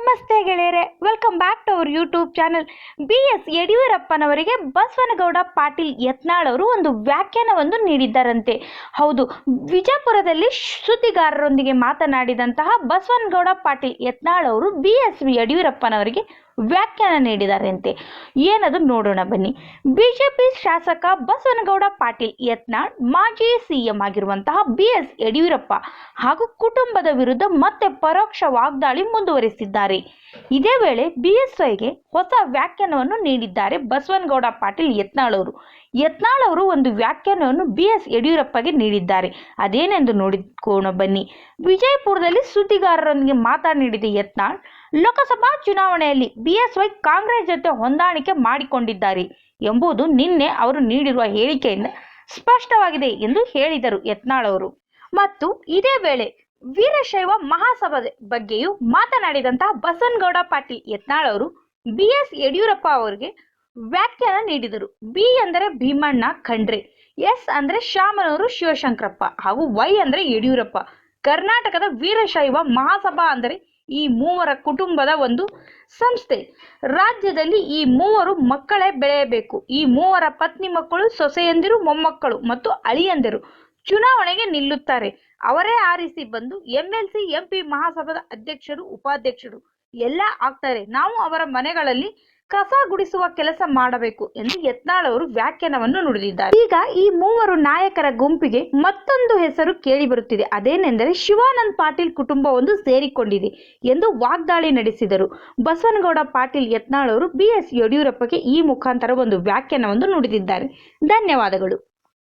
ನಮಸ್ತೆ ಗೆಳೆಯರೆ welcome back to our YouTube channel B S ಯಡಿಯೂರಪ್ಪನವರಿಗೆ Basavanagouda Patil Yatnal ಅವರು ಒಂದು ವ್ಯಾಖ್ಯಾನವನ್ನು ನೀಡಿದ್ದಾರಂತೆ. ಹೌದು ವಿಜಯಪುರದಲ್ಲಿ ಸುದ್ದಿಗಾರರೊಂದಿಗೆ ಮಾತನಾಡಿದಂತಹ ಬಸವನಗೌಡ ಪಾಟೀಲ್ ಯತ್ನಾಳ್ ಅವರು ಬಿ ಎಸ್ ಯಡಿಯೂರಪ್ಪನವರಿಗೆ ವ್ಯಾಖ್ಯಾನ ನೀಡಿದಾರಂತೆ. ಏನದು ನೋಡೋಣ ಬನ್ನಿ. ಬಿಜೆಪಿ ಶಾಸಕ ಬಸವನಗೌಡ ಪಾಟೀಲ್ ಯತ್ನಾಳ್ ಮಾಜಿ ಸಿಎಂ ಆಗಿರುವಂತಹ ಬಿ ಎಸ್ ಯಡಿಯೂರಪ್ಪ ಹಾಗೂ ಕುಟುಂಬದ ವಿರುದ್ಧ ಮತ್ತೆ ಪರೋಕ್ಷ ವಾಗ್ದಾಳಿ ಮುಂದುವರಿಸಿದ್ದಾರೆ. ಇದೇ ವೇಳೆ ಬಿಎಸ್ವೈಗೆ ಹೊಸ ವ್ಯಾಖ್ಯಾನವನ್ನು ನೀಡಿದ್ದಾರೆ ಬಸವನಗೌಡ ಪಾಟೀಲ್ ಯತ್ನಾಳ್ ಅವರು. ಯತ್ನಾಳ್ ಅವರು ಒಂದು ವ್ಯಾಖ್ಯಾನವನ್ನು ಬಿ ಎಸ್ ಯಡಿಯೂರಪ್ಪಗೆ ನೀಡಿದ್ದಾರೆ. ಅದೇನೆಂದು ನೋಡಿಕೋಣ ಬನ್ನಿ. ವಿಜಯಪುರದಲ್ಲಿ ಸುದ್ದಿಗಾರರೊಂದಿಗೆ ಮಾತನಾಡಿದ ಯತ್ನಾಳ್ ಲೋಕಸಭಾ ಚುನಾವಣೆಯಲ್ಲಿ ಬಿಎಸ್ವೈ ಕಾಂಗ್ರೆಸ್ ಜೊತೆ ಹೊಂದಾಣಿಕೆ ಮಾಡಿಕೊಂಡಿದ್ದಾರೆ ಎಂಬುದು ನಿನ್ನೆ ಅವರು ನೀಡಿರುವ ಹೇಳಿಕೆಯಿಂದ ಸ್ಪಷ್ಟವಾಗಿದೆ ಎಂದು ಹೇಳಿದರು ಯತ್ನಾಳ್ ಅವರು. ಮತ್ತು ಇದೇ ವೇಳೆ ವೀರಶೈವ ಮಹಾಸಭೆ ಬಗ್ಗೆಯೂ ಮಾತನಾಡಿದಂತಹ ಬಸವನಗೌಡ ಪಾಟೀಲ್ ಯತ್ನಾಳ್ ಅವರು ಬಿ ಎಸ್ ಯಡಿಯೂರಪ್ಪ ಅವರಿಗೆ ವ್ಯಾಖ್ಯಾನ ನೀಡಿದರು. ಬಿ ಅಂದರೆ ಭೀಮಣ್ಣ ಖಂಡ್ರೆ, ಎಸ್ ಅಂದ್ರೆ ಶ್ಯಾಮನವರು ಶಿವಶಂಕರಪ್ಪ ಹಾಗೂ ವೈ ಅಂದ್ರೆ ಯಡಿಯೂರಪ್ಪ. ಕರ್ನಾಟಕದ ವೀರಶೈವ ಮಹಾಸಭಾ ಅಂದರೆ ಈ ಮೂವರ ಕುಟುಂಬದ ಒಂದು ಸಂಸ್ಥೆ. ರಾಜ್ಯದಲ್ಲಿ ಈ ಮೂವರು ಮಕ್ಕಳೇ ಬೆಳೆಯಬೇಕು. ಈ ಮೂವರ ಪತ್ನಿ ಮಕ್ಕಳು, ಸೊಸೆಯಂದಿರು, ಮೊಮ್ಮಕ್ಕಳು ಮತ್ತು ಅಳಿಯಂದಿರು ಚುನಾವಣೆಗೆ ನಿಲ್ಲುತ್ತಾರೆ. ಅವರೇ ಆರಿಸಿ ಬಂದು ಎಂಎಲ್ಸಿ, ಎಂಪಿ ಮಹಾಸಭಾದ ಅಧ್ಯಕ್ಷರು, ಉಪಾಧ್ಯಕ್ಷರು ಎಲ್ಲ ಆಗ್ತಾರೆ. ನಾವು ಅವರ ಮನೆಗಳಲ್ಲಿ ಕಸ ಗುಡಿಸುವ ಕೆಲಸ ಮಾಡಬೇಕು ಎಂದು ಯತ್ನಾಳ್ ಅವರು ವ್ಯಾಖ್ಯಾನವನ್ನು ನುಡಿದಿದ್ದಾರೆ. ಈಗ ಈ ಮೂವರು ನಾಯಕರ ಗುಂಪಿಗೆ ಮತ್ತೊಂದು ಹೆಸರು ಕೇಳಿ ಬರುತ್ತಿದೆ ಅದೇನೆಂದರೆ ಶಿವಾನಂದ್ ಪಾಟೀಲ್ ಕುಟುಂಬವೊಂದು ಸೇರಿಕೊಂಡಿದೆ ಎಂದು ವಾಗ್ದಾಳಿ ನಡೆಸಿದರು. ಬಸವನಗೌಡ ಪಾಟೀಲ್ ಯತ್ನಾಳ್ ಅವರು ಬಿ ಎಸ್ ಯಡಿಯೂರಪ್ಪಗೆ ಈ ಮುಖಾಂತರ ಒಂದು ವ್ಯಾಖ್ಯಾನವನ್ನು ನುಡಿದಿದ್ದಾರೆ. ಧನ್ಯವಾದಗಳು.